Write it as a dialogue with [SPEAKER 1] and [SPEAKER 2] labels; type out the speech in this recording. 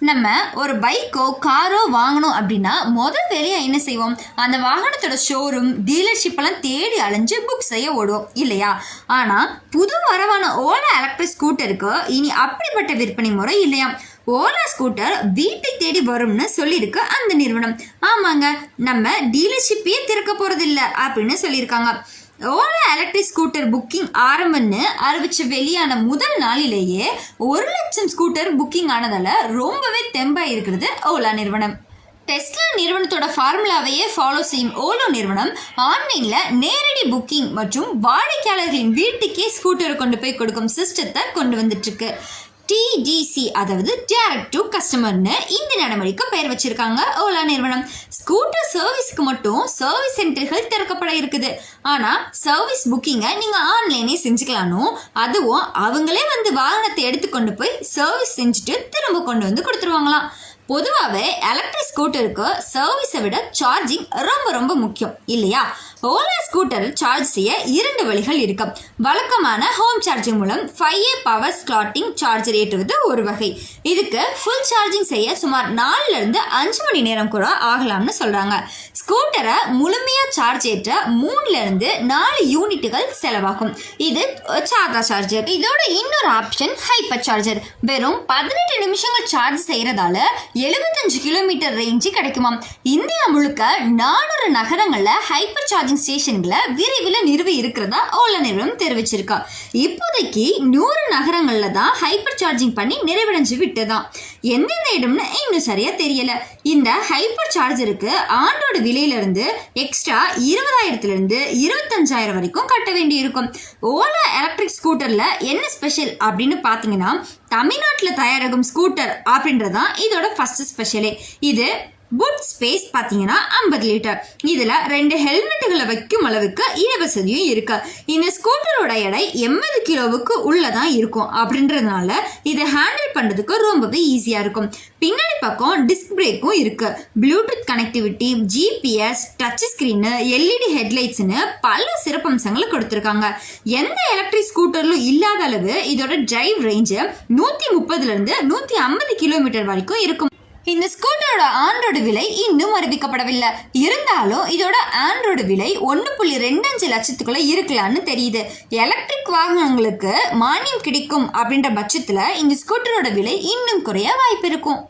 [SPEAKER 1] நம்ம ஒரு பைக்கோ காரோ வாங்கணும் அப்படின்னா முதல் வேலையாக என்ன செய்வோம்? அந்த வாகனத்தோட ஷோரூம் டீலர்ஷிப்பெல்லாம் தேடி அலைஞ்சு புக் செய்ய ஓடுவோம் இல்லையா? ஆனால் புது வரவான ஓலா எலக்ட்ரிக் ஸ்கூட்டருக்கு இனி அப்படிப்பட்ட விற்பனை முறை இல்லையா ஓலா ஸ்கூட்டர் வீட்டை தேடி வரும்னு சொல்லியிருக்கு அந்த நிறுவனம். ஆமாங்க நம்ம டீலர்ஷிப்பே திறக்க போகிறதில்ல அப்படின்னு சொல்லியிருக்காங்க. ஓலா எலக்ட்ரிக் ஸ்கூட்டர் புக்கிங் ஆரம்பம்னு அறிவிச்சு வெளியான முதல் நாளிலேயே ஒரு லட்சம் ஸ்கூட்டர் புக்கிங் ஆனதால ரொம்பவே தெம்பாக இருக்கிறது ஓலா நிறுவனம். டெஸ்லா நிறுவனத்தோட ஃபார்முலாவையே ஃபாலோ செய்யும் ஓலோ நிறுவனம் ஆன்லைனில் நேரடி புக்கிங் மற்றும் வாடிக்கையாளர்களின் வீட்டுக்கே ஸ்கூட்டரை கொண்டு போய் கொடுக்கும் சிஸ்டத்தை கொண்டு வந்துட்டுருக்கு டிடிசி அதாவது டேரக்ட் டு கஸ்டமர்னு இந்த நடைமுறைக்கு பெயர் வச்சிருக்காங்க. ஓலா நிறுவனம். ஸ்கூட்டர் சர்வீஸ்க்கு மட்டும் சர்வீஸ் சென்டர்கள் திறக்கப்பட இருக்குது. ஆனால் சர்வீஸ் புக்கிங்கை நீங்கள் ஆன்லைனே செஞ்சுக்கலானும் அதுவும் அவங்களே வந்து வாகனத்தை எடுத்துக்கொண்டு போய் சர்வீஸ் செஞ்சுட்டு திரும்ப கொண்டு வந்து கொடுத்துருவாங்களாம். பொதுவாகவே எலக்ட்ரிக் ஸ்கூட்டருக்கு சர்வீஸை விட சார்ஜிங் ரொம்ப ரொம்ப முக்கியம். இல்லையா? ஓலா ஸ்கூட்டரில் சார்ஜ் செய்ய இரண்டு வழிகள் இருக்கும் வழக்கமான ஹோம் சார்ஜிங் மூலம் five A power slotting charger ஏற்றுவது ஒரு வகை. இதுக்கு ஃபுல் சார்ஜிங் செய்ய சுமார் நாலுல இருந்து அஞ்சு மணி நேரம் கூட ஆகலாம்னு சொல்றாங்க. ஸ்கூட்டரை முழுமையா சார்ஜ் ஏற்ற மூணுல இருந்து நாலு யூனிட்டுகள் செலவாகும். இது சாதா சார்ஜர் இதோட இன்னொரு ஆப்ஷன் ஹைப்பர் சார்ஜர் வெறும் பதினெட்டு நிமிஷங்கள் சார்ஜ் செய்யறதால எழுபத்தஞ்சு கிலோமீட்டர் ரேஞ்சு கிடைக்குமாம். இந்தியா முழுக்க நானூறு நகரங்களில் ஹைப்பர் சார்ஜ் சார்ஜிங் ஸ்டேஷன்களை விரைவில் நிறுவி இருக்கிறதா ஓலா நிறுவனம் தெரிவிச்சிருக்கா. இப்போதைக்கு நூறு நகரங்களில் தான் ஹைப்பர் சார்ஜிங் பண்ணி நிறைவடைஞ்சு விட்டுதான் எந்தெந்த இடம்னு இன்னும் சரியா தெரியல. இந்த ஹைப்பர் சார்ஜருக்கு ஆண்டோட விலையிலிருந்து எக்ஸ்ட்ரா இருபதாயிரத்துல இருந்து இருபத்தஞ்சாயிரம் வரைக்கும் கட்ட வேண்டி இருக்கும் ஓலா எலக்ட்ரிக் ஸ்கூட்டர்ல என்ன ஸ்பெஷல் அப்படின்னு பார்த்தீங்கன்னா தமிழ்நாட்டில் தயாராகும் ஸ்கூட்டர் அப்படின்றதான் இதோட ஃபர்ஸ்ட் ஸ்பெஷலே இது புட் ஸ்பேஸ் பார்த்தீங்கன்னா ஐம்பது லிட்டர் இதில் ரெண்டு ஹெல்மெட்டுகளை வைக்கும் அளவுக்கு இடவசதியும் இருக்கு. இந்த ஸ்கூட்டரோட எடை எண்பது கிலோவுக்கு உள்ளதான் இருக்கும். அப்படின்றதுனால இதை ஹேண்டில் பண்ணுறதுக்கு ரொம்பவே ஈஸியாக இருக்கும். பின்னாடி பக்கம் டிஸ்க் பிரேக்கும் இருக்கு. Bluetooth connectivity GPS touch screen LED ஹெட்லைட்ஸ்னு பல சிறப்பம்சங்களை கொடுத்துருக்காங்க. எந்த எலக்ட்ரிக் ஸ்கூட்டர்லும் இல்லாத அளவு இதோட டிரைவ் ரேஞ்சு நூற்றி முப்பதுலேருந்து நூற்றி ஐம்பது கிலோமீட்டர் வரைக்கும் இருக்கும். இந்த ஸ்கூட்டரோட ஆண்ட்ராய்டு விலை இன்னும் அறிவிக்கப்படவில்லை. இருந்தாலும் இதோட ஆண்ட்ராய்டு விலை ஒன்று புள்ளி ரெண்டு அஞ்சு லட்சத்துக்குள்ள இருக்கலாம்னு தெரியுது. எலக்ட்ரிக் வாகனங்களுக்கு மானியம் கிடைக்கும் அப்படின்ற பட்சத்தில் இந்த ஸ்கூட்டரோட விலை இன்னும் குறைய வாய்ப்பு இருக்கும்.